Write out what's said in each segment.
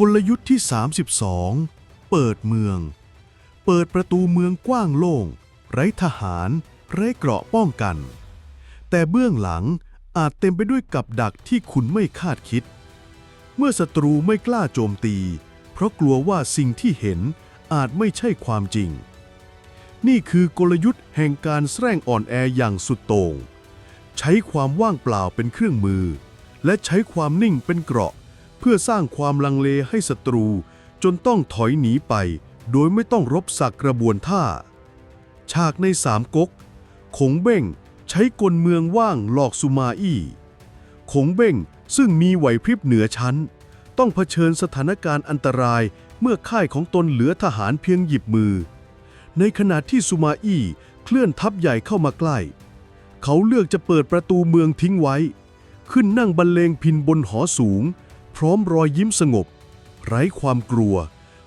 กลยุทธ์ที่ 32 เปิดเมือง เปิดประตูเมืองกว้างโล่ง ไร้ทหาร ไร้เกราะป้องกัน แต่เบื้องหลังอาจเต็มไปด้วยกับดักที่คุณไม่คาดคิด เมื่อศัตรูไม่กล้าโจมตี เพราะกลัวว่าสิ่งที่เห็นอาจไม่ใช่ความจริง นี่คือกลยุทธ์แห่งการแสร้งอ่อนแออย่างสุดโต่ง ใช้ความว่างเปล่าเป็นเครื่องมือ และใช้ความนิ่งเป็นเกราะ เพื่อสร้างความลังเลให้ศัตรู จนต้องถอยหนีไป โดยไม่ต้องรบสักกระบวนท่า ฉากในสามก๊กขงเบ้งใช้กลเมืองว่างหลอกสุมาอี้ขงเบ้งซึ่งมีไหวพริบเหนือชั้น ต้องเผชิญสถานการณ์อันตรายเมื่อค่ายของตนเหลือทหารเพียงหยิบมือ ในขณะที่สุมาอี้เคลื่อนทัพใหญ่เข้ามาใกล้ เขาเลือกจะเปิดประตูเมืองทิ้งไว้ ขึ้นนั่งบรรเลงพินบนหอสูง พร้อมรอยยิ้มสงบ ไร้ความกลัว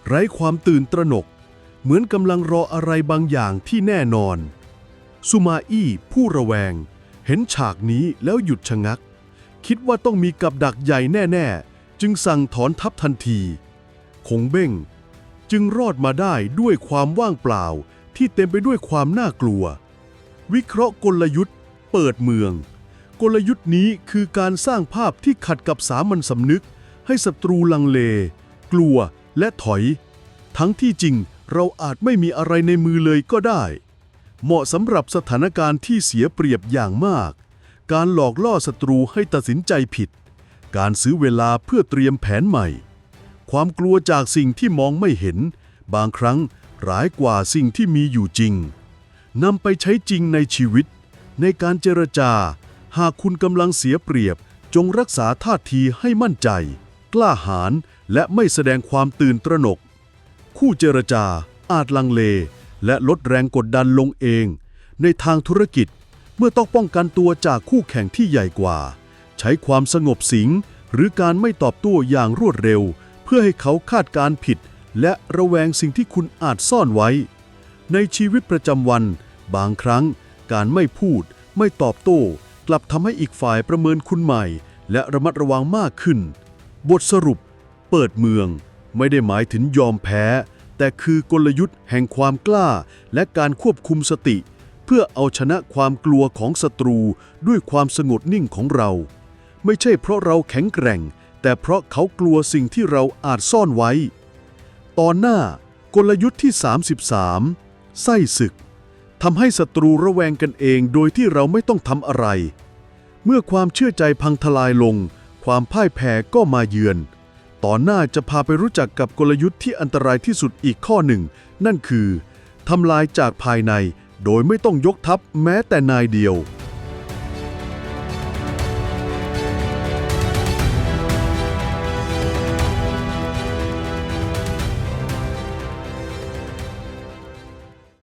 ไร้ความตื่นตระหนก เหมือนกำลังรออะไรบางอย่างที่แน่นอน สุมาอี้ผู้ระแวง เห็นฉากนี้แล้วหยุดชะงัก คิดว่าต้องมีกับดักใหญ่แน่ ๆ จึงสั่งถอนทัพทันที คงเบ้ง จึงรอดมาได้ด้วยความว่างเปล่าที่เต็มไปด้วยความน่ากลัว วิเคราะห์กลยุทธ์ เปิดเมืองกลยุทธ์นี้คือการสร้างภาพที่ขัดกับสามัญสำนึก ให้ศัตรูลังเล กลัวและถอย ทั้งที่จริงเราอาจไม่มีอะไรในมือเลยก็ได้ เหมาะสำหรับสถานการณ์ที่เสียเปรียบอย่างมาก การหลอกล่อศัตรูให้ตัดสินใจผิด การซื้อเวลาเพื่อเตรียมแผนใหม่ ความกลัวจากสิ่งที่มองไม่เห็น บางครั้งร้ายกว่าสิ่งที่มีอยู่จริงนำไปใช้จริงในชีวิต ในการเจรจา หากคุณกำลังเสียเปรียบ จงรักษาท่าทีให้มั่นใจ กล้าหาญและไม่แสดงความตื่นตระหนก คู่เจรจา อาจลังเล และลดแรงกดดันลงเอง ในทางธุรกิจเมื่อต้องป้องกันตัวจากคู่แข่งที่ใหญ่กว่า ใช้ความสงบสิง หรือการไม่ตอบโต้อย่างรวดเร็ว เพื่อให้เขาคาดการณ์ผิด และระแวงสิ่งที่คุณอาจซ่อนไว้ ในชีวิตประจำวัน บางครั้ง การไม่พูด ไม่ตอบโต้ กลับทำให้อีกฝ่ายประเมินคุณใหม่ และระมัดระวังมากขึ้น บทสรุป เปิดเมือง ไม่ได้หมายถึงยอมแพ้ แต่คือกลยุทธ์แห่งความกล้า และการควบคุมสติ เพื่อเอาชนะความกลัวของศัตรูด้วยความสงบนิ่งของเรา ไม่ใช่เพราะเราแข็งแกร่ง แต่เพราะเขากลัวสิ่งที่เราอาจซ่อนไว้ ตอนหน้ากลยุทธ์ที่ 33 ไส้ศึกทำให้ศัตรูระแวงกันเองโดยที่เราไม่ต้องทำอะไร เมื่อความเชื่อใจพังทลายลง ความพ่ายแพ้ก็มาเยือน ตอนหน้าจะพาไปรู้จักกับกลยุทธ์ที่อันตรายที่สุดอีกข้อหนึ่ง นั่นคือทำลายจากภายในโดยไม่ต้องยกทัพแม้แต่นายเดียว